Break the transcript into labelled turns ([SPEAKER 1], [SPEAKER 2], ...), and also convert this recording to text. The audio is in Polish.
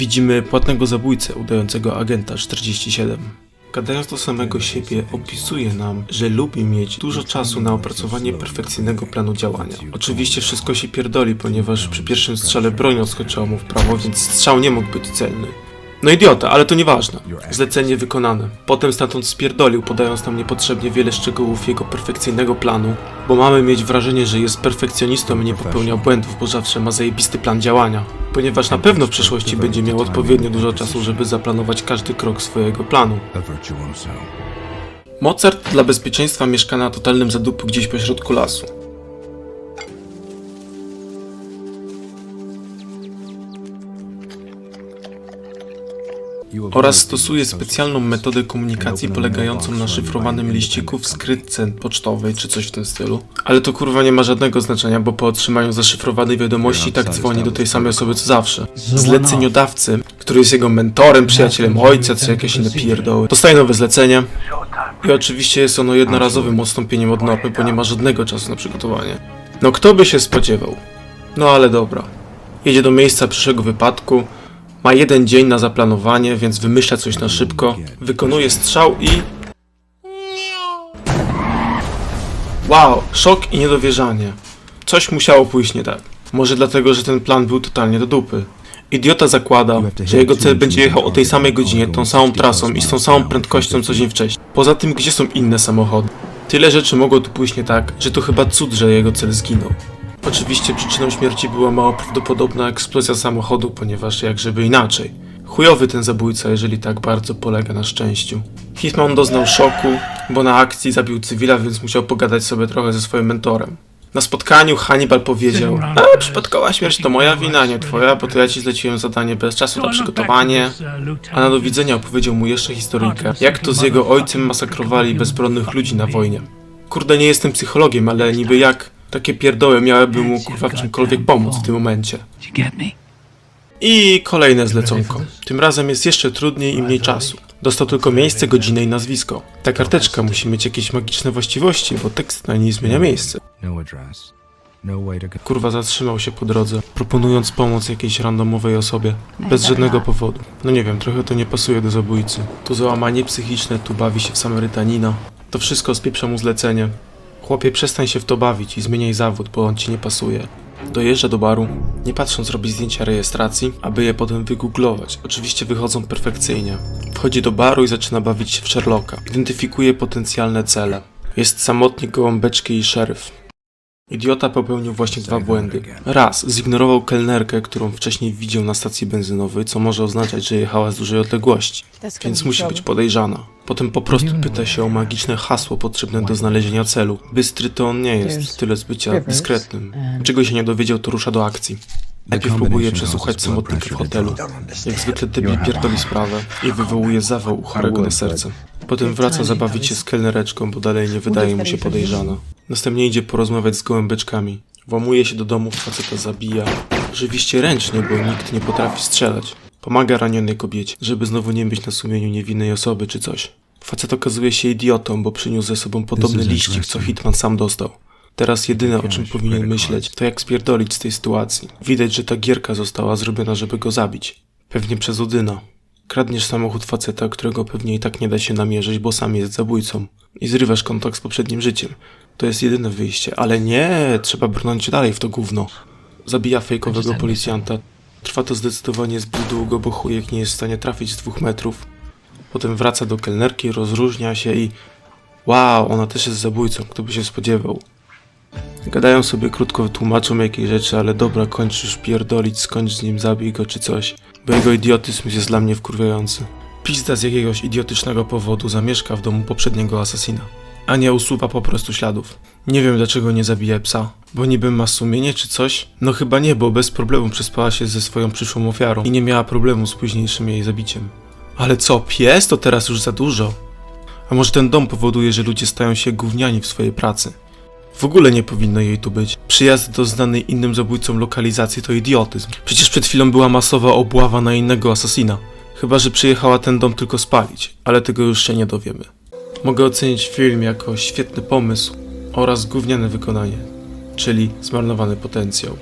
[SPEAKER 1] Widzimy płatnego zabójcę udającego agenta 47. Gadając do samego siebie, opisuje nam, że lubi mieć dużo czasu na opracowanie perfekcyjnego planu działania. Oczywiście wszystko się pierdoli, ponieważ przy pierwszym strzale broń odskoczyła mu w prawo, więc strzał nie mógł być celny. No idiota, ale to nieważne. Zlecenie wykonane. Potem stamtąd spierdolił, podając nam niepotrzebnie wiele szczegółów jego perfekcyjnego planu, bo mamy mieć wrażenie, że jest perfekcjonistą i nie popełniał błędów, bo zawsze ma zajebisty plan działania. Ponieważ na pewno w przyszłości będzie miał odpowiednio dużo czasu, żeby zaplanować każdy krok swojego planu. Mozart dla bezpieczeństwa mieszka na totalnym zadupu gdzieś pośrodku lasu. Oraz stosuje specjalną metodę komunikacji polegającą na szyfrowanym liściku w skrytce pocztowej czy coś w tym stylu. Ale to kurwa nie ma żadnego znaczenia, bo po otrzymaniu zaszyfrowanej wiadomości tak dzwoni do tej samej osoby co zawsze. Zleceniodawcy, który jest jego mentorem, przyjacielem ojca czy jakieś inne pierdoły, dostaje nowe zlecenie, i oczywiście jest ono jednorazowym odstąpieniem od normy, bo nie ma żadnego czasu na przygotowanie. No kto by się spodziewał? No ale dobra. Jedzie do miejsca przyszłego wypadku, ma jeden dzień na zaplanowanie, więc wymyśla coś na szybko, wykonuje strzał i... Wow, szok i niedowierzanie. Coś musiało pójść nie tak. Może dlatego, że ten plan był totalnie do dupy. Idiota zakłada, że jego cel będzie jechał o tej samej godzinie, tą samą trasą i z tą samą prędkością co dzień wcześniej. Poza tym, gdzie są inne samochody? Tyle rzeczy mogło tu pójść nie tak, że to chyba cud, że jego cel zginął. Oczywiście przyczyną śmierci była mało prawdopodobna eksplozja samochodu, ponieważ jak żeby inaczej. Chujowy ten zabójca, jeżeli tak bardzo polega na szczęściu. Hitman doznał szoku, bo na akcji zabił cywila, więc musiał pogadać sobie trochę ze swoim mentorem. Na spotkaniu Hannibal powiedział A, przypadkowa śmierć to moja wina, nie twoja, bo to ja ci zleciłem zadanie bez czasu na przygotowanie. A na do widzenia opowiedział mu jeszcze historyjkę, jak to z jego ojcem masakrowali bezbronnych ludzi na wojnie. Kurde, nie jestem psychologiem, ale niby jak takie pierdoły miałyby mu kurwa w czymkolwiek pomóc w tym momencie. I kolejne zleconko. Tym razem jest jeszcze trudniej i mniej czasu. Dostał tylko miejsce, godzinę i nazwisko. Ta karteczka musi mieć jakieś magiczne właściwości, bo tekst na niej zmienia miejsce.
[SPEAKER 2] No. No.
[SPEAKER 1] Kurwa zatrzymał się po drodze, proponując pomoc jakiejś randomowej osobie. Bez żadnego powodu. No nie wiem, trochę to nie pasuje do zabójcy. Tu załamanie psychiczne, tu bawi się w Samarytanina. To wszystko spieprza mu zlecenie. Chłopie, przestań się w to bawić i zmieniaj zawód, bo on ci nie pasuje. Dojeżdża do baru, nie patrząc robi zdjęcia rejestracji, aby je potem wygooglować. Oczywiście wychodzą perfekcyjnie. Wchodzi do baru i zaczyna bawić się w Sherlocka. Identyfikuje potencjalne cele. Jest samotnik, gołąbeczki i szeryf. Idiota popełnił właśnie dwa błędy. Raz, zignorował kelnerkę, którą wcześniej widział na stacji benzynowej, co może oznaczać, że jechała z dużej odległości, więc musi być podejrzana. Potem po prostu pyta się o magiczne hasło potrzebne do znalezienia celu. Bystry to on nie jest, tyle z bycia dyskretnym. Czego się nie dowiedział, to rusza do akcji. Najpierw próbuje przesłuchać samotnika w hotelu. Jak zwykle debil pierdoli sprawę i wywołuje zawał u chorego na serce. Potem wraca zabawić się z kelnereczką, bo dalej nie wydaje mu się podejrzana. Następnie idzie porozmawiać z gołębeczkami. Włamuje się do domu, faceta zabija. Oczywiście ręcznie, bo nikt nie potrafi strzelać. Pomaga ranionej kobiecie, żeby znowu nie mieć na sumieniu niewinnej osoby czy coś. Facet okazuje się idiotą, bo przyniósł ze sobą podobny liścik, co Hitman sam dostał. Teraz jedyne o czym powinien myśleć, to jak spierdolić z tej sytuacji. Widać, że ta gierka została zrobiona, żeby go zabić. Pewnie przez Odyna. Kradniesz samochód faceta, którego pewnie i tak nie da się namierzyć, bo sam jest zabójcą. I zrywasz kontakt z poprzednim życiem. To jest jedyne wyjście, ale nie, trzeba brnąć dalej w to gówno. Zabija fejkowego policjanta. Trwa to zdecydowanie zbyt długo, bo chujek nie jest w stanie trafić z dwóch metrów. Potem wraca do kelnerki, rozróżnia się i... Wow, ona też jest zabójcą, kto by się spodziewał. Gadają sobie krótko, tłumaczą jakieś rzeczy, ale dobra, kończ już pierdolić, skończ z nim, zabij go czy coś. Bo jego idiotyzm jest dla mnie wkurwiający. Pizda z jakiegoś idiotycznego powodu zamieszka w domu poprzedniego asasina. A nie usuwa po prostu śladów. Nie wiem dlaczego nie zabija psa. Bo niby ma sumienie czy coś? No chyba nie, bo bez problemu przespała się ze swoją przyszłą ofiarą i nie miała problemu z późniejszym jej zabiciem. Ale co, pies to teraz już za dużo. A może ten dom powoduje, że ludzie stają się gówniani w swojej pracy? W ogóle nie powinno jej tu być. Przyjazd do znanej innym zabójcom lokalizacji to idiotyzm. Przecież przed chwilą była masowa obława na innego asasina. Chyba, że przyjechała ten dom tylko spalić, ale tego już się nie dowiemy. Mogę ocenić film jako świetny pomysł oraz gówniane wykonanie, czyli zmarnowany potencjał.